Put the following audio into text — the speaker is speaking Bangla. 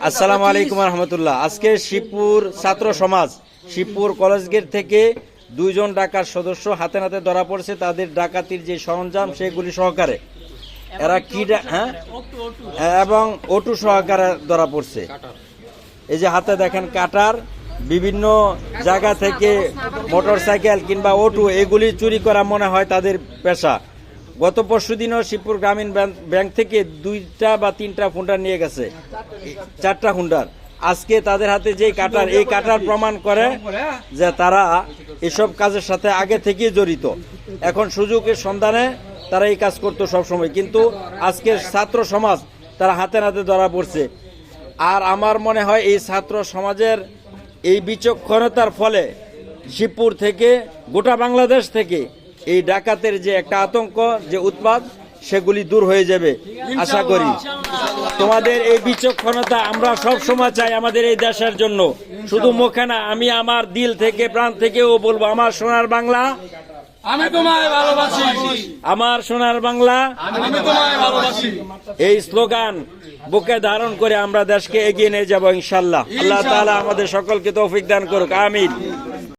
আসসালামু আলাইকুম রহমতুল্লাহ। আজকে শিবপুর ছাত্র সমাজ শিবপুর কলেজ গেট থেকে দুইজন ডাকাত সদস্য হাতে নাতে ধরা পড়ছে। তাদের ডাকাতির যে সরঞ্জাম সেগুলি সহকারে। এরা কি ডা- হ্যাঁ? এবং ওটু সহকারে ধরা পড়ছে। এই যে হাতে দেখেন কাটার বিভিন্ন জায়গা থেকে মোটর সাইকেল কিংবা অটো এগুলি চুরি করা মনে হয় তাদের পেশা। গত পরশু দিনও শিবপুর গ্রামীণ ব্যাংক- থেকে দুইটা বা তিনটা হুন্ডার নিয়ে গেছে। চারটা হুন্ডার আজকে তাদের হাতে যে কাটার, এই কাটার প্রমাণ করে যে তারা এসব কাজের সাথে আগে থেকেই জড়িত। এখন সুযোগের সন্ধানে তারা এই কাজ করতো সবসময়। কিন্তু আজকের ছাত্র সমাজ তারা হাতে নাতে ধরা পড়ছে। আর আমার মনে হয় এই ছাত্র সমাজের এই বিচক্ষণতার ফলে শিবপুর থেকে গোটা বাংলাদেশ থেকে এই ডাকাতের যে একটা আতঙ্ক যে উৎপাদ সেগুলি দূর হয়ে যাবে আশা করি। তোমাদের এই বিচক্ষণতা আমরা সব সময় চাই আমাদের এই দেশের জন্য। শুধু মুখে না আমি আমার দিল থেকে প্রাণ থেকেও বলব আমার সোনার বাংলা। আমি তোমায় ভালোবাসি। আমার সোনার বাংলা। আমি তোমায় ভালোবাসি। এই স্লোগান বুকে ধারণ করে আমরা দেশকে এগিয়ে নিয়ে যাব ইনশাল্লাহ আল্লাহ তাআলা আমাদের সকলকে তৌফিক দান করুক। আমিন।